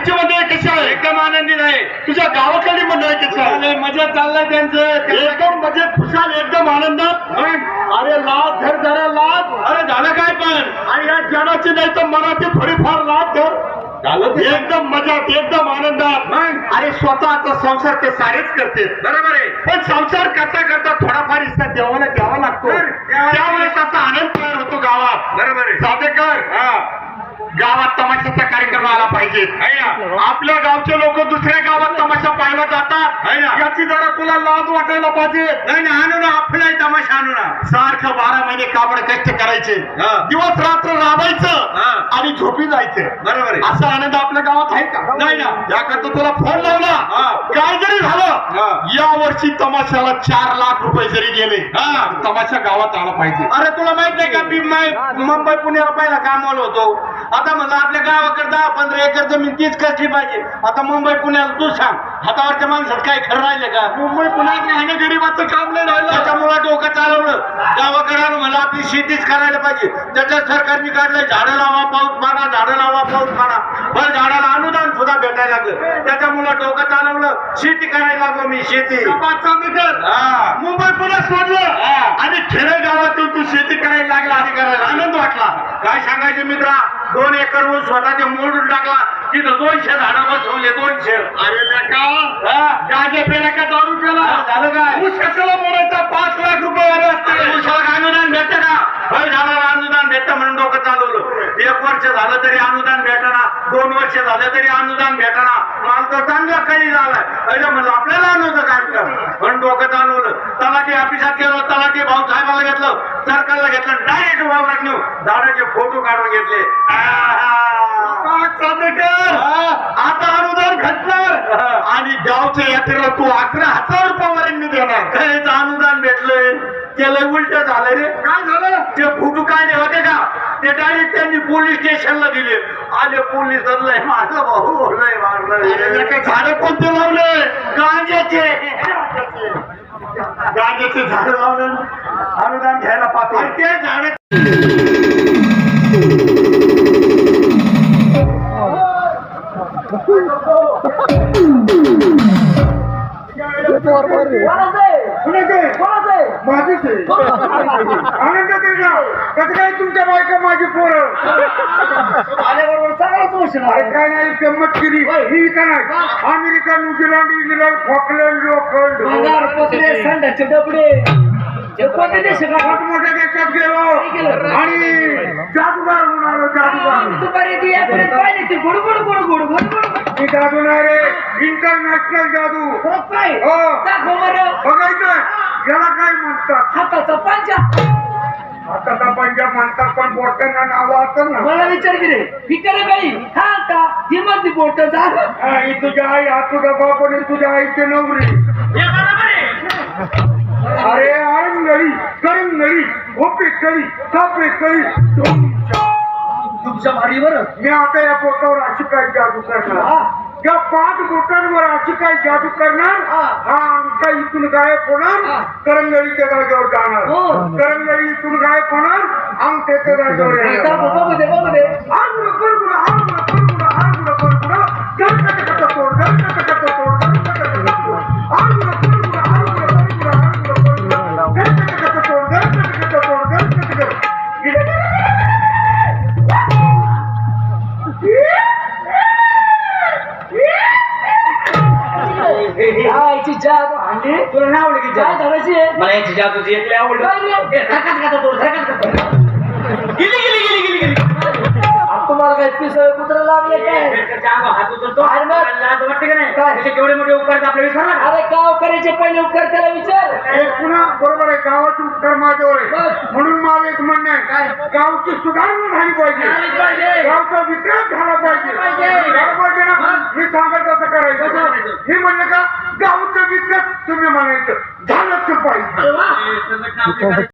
घरची मंडळी कशी आहे? एकदम आनंदी आहे. तुझ्या गावाकडली मंडळी कशी आहे मजा चाललंय त्यांचं. एकदम म्हणजे खुशाल एकदम आनंदात. अरे लाज धर जरा लाज. अरे झालं काय पण? आणि या जनाची नाही तर मनाची थोडीफार लाज धर. झालं एकदम मजात एकदम आनंदात. मग अरे स्वतःचा संसार ते सारेच करते. बरोबर आहे. पण संसार करता करता थोडाफार हिस्सा देवाला द्यावा लागतो. त्यावेळेस असा आनंद तयार होतो गावात. बरोबर आहे. साधेकर हा. गावात तमाशाचा कार्यक्रम आला पाहिजे. आपल्या गावचे लोक दुसऱ्या गावात तमाशा पाहायला जातात. याची जरा तुला लाज वाटायला पाहिजे. नाही ना आणू ना आपलाही तमाशा आणू ना. सारखं बारा महिने काबड कष्ट करायचे. हा. दिवस रात्र राबायचं. आणि झोपी जायचं. बरोबर आहे. असा आनंद आपल्या गावात आहे का? नाही ना. याकरता तुला फोन लावला. हा. काय जरी. झालं या वर्षी तमाशाला चार लाख रुपये जरी गेले हा. तमाशा गावात आला पाहिजे. अरे तुला माहीत नाही का? मै- मुंबई पुण्याला पहिला कामाला होतो. आता म्हणलं आपल्या गावाकडे दहा पंधरा एकर जमीन तीच कसली पाहिजे. आता मुंबई पुण्याला तू सांग हातावरच्या माणसात काय खरं राहिले का? मुंबई पुण्यात राहणं गरीबाचं काम नाही राहिलं. त्याच्यामुळे डोकं चालवलं. गावाकडे म्हणलं आपली शेतीच करायला पाहिजे. त्याच्यात सरकारने काढलंय झाडं लावा पाऊस पाडा झाडं लावा पाऊस पाडा. बरं झाडाला अनुदान सुद्धा भेटायला लागलं. त्याच्यामुळे डोकं चालवलं. शेती करायला लागलो मी शेती. पाचचा मीटर. हा. मुंबई पुण्यात सोडलं. आणि खेडेगावातून तू शेती करायला लागला आणि करायला आनंद वाटला. काय सांगायचे मित्रा? दोन एकर ऊस स्वतःचे मोडून टाकला. तिथं दोनशे झाडं बसवले दोनशे. अरे? गाजे पेला का दारू पेला हा, झालं काय? ऊस कशाला मोडायचा? पाच लाख रुपये वारे असते ऊसाला अनुदान भेटतं का? होय झाडाला अनुदान भेटतं म्हणून डोकं चालवलं. एक वर्ष झालं तरी अनुदान भेटना. दोन वर्ष झालं तरी अनुदान भेटना. माल तर चांगला काही झालाय. अरे म्हणलं आपल्याला अनुदान काय म्हणून डोकं चालवलं. तलाठी ऑफिसात गेलो तलाठी भाऊ साहेबाला घेतलं सरकारला घेतलं डायरेक्ट वावरात नेऊ झाडाचे फोटो काढून घेतले. आता अनुदान भेटणार आणि गावच्या यात्रेला तू अकरा हजार रुपये वारींनी देणार. काहीच अनुदान भेटलंय. त्याला उलट झालं रे. काय झालं? ते फोटो काढले होते का? ते डायरेक्ट त्यांनी पोलीस स्टेशनला दिले. आले पोलीस लय मारलं भाऊ लय मारलं झाडं कोणते लावले? गांजाचे. गांजाचे झाडं लावले अनुदान घ्यायला पाहतो आणि ते झाड माझीच आहे. आनंदात आहे ना. कसं काय तुमच्या बायका माझी पोरं? आल्याबरोबर चांगलाच वचन अरे काय नाही गंमत केली. ही का नाही. अमेरिका न्यूझीलंड इंग्लंड फॉकलंड भंगार लोखंड संडाचे डबडे. हे देशात गेलो. आणि जादूगार आलो जादूगार. दुपारी ती यात्रेत पाहिली ती. Good good good good good good. मी जादू नाही रे. इंटरनॅशनल जादू. हो. बरं. बघायचं? याला काय म्हणतात? हाताचा पांजा. आता पंजाब म्हणतात पण बोटांना नाव असतं ना. मला विचार की रे इकडे बाई हा का ही माझी बोट झालं हा, ही तुझ्या आई हा तुझा बाप आणि तुझ्या आईची नवरी. अरे आरंगळी करंगळी ओपे कळी सापे कळी. तुमच्या तुमच्या भारी बरं मी आता या बोटावर अशी काय जादू करणार? हा. या पाच बोटांवर अशी काय जादू करणार हा. अंगठा इथून गायब होणार. करंगळीच्या जागेवर जाणार हो. करंगळी इथून गायब होणार अंगठ्याच्या जागेवर येणार. आईची जादू आणली तुला नाही आवडली की काय जादू? धरायची आहे मला याची एक लय आवडली काय रे? ए, धकाच घाता तोड, धकाच घाता. गेली गेली गेली गेली गेली आता तुम्हाला काय पिसळ कुत्र लागले काय त्याच्या अंगावर हात उचलतो अरे मग? लाज वाटते का नाही काय? त्याचे केवढे मोठे उपकार आहेत आपल्या विसरला का? अरे गाव करायचे पहिले उपकार त्याला विचार हे पुन्हा बरोबर आहे गावाची उत्तर माझ्यावर आहे बस. म्हणून माझं एक म्हणणं आहे गावची सुधारणा झाली पाहिजे झाली पाहिजे. गावचा विकास झाला पाहिजे ना हा. मी सांगत असं कसं करायचं करायचं? हे म्हणलं का तुम्ही म्हणायचं झालंच पाहिजे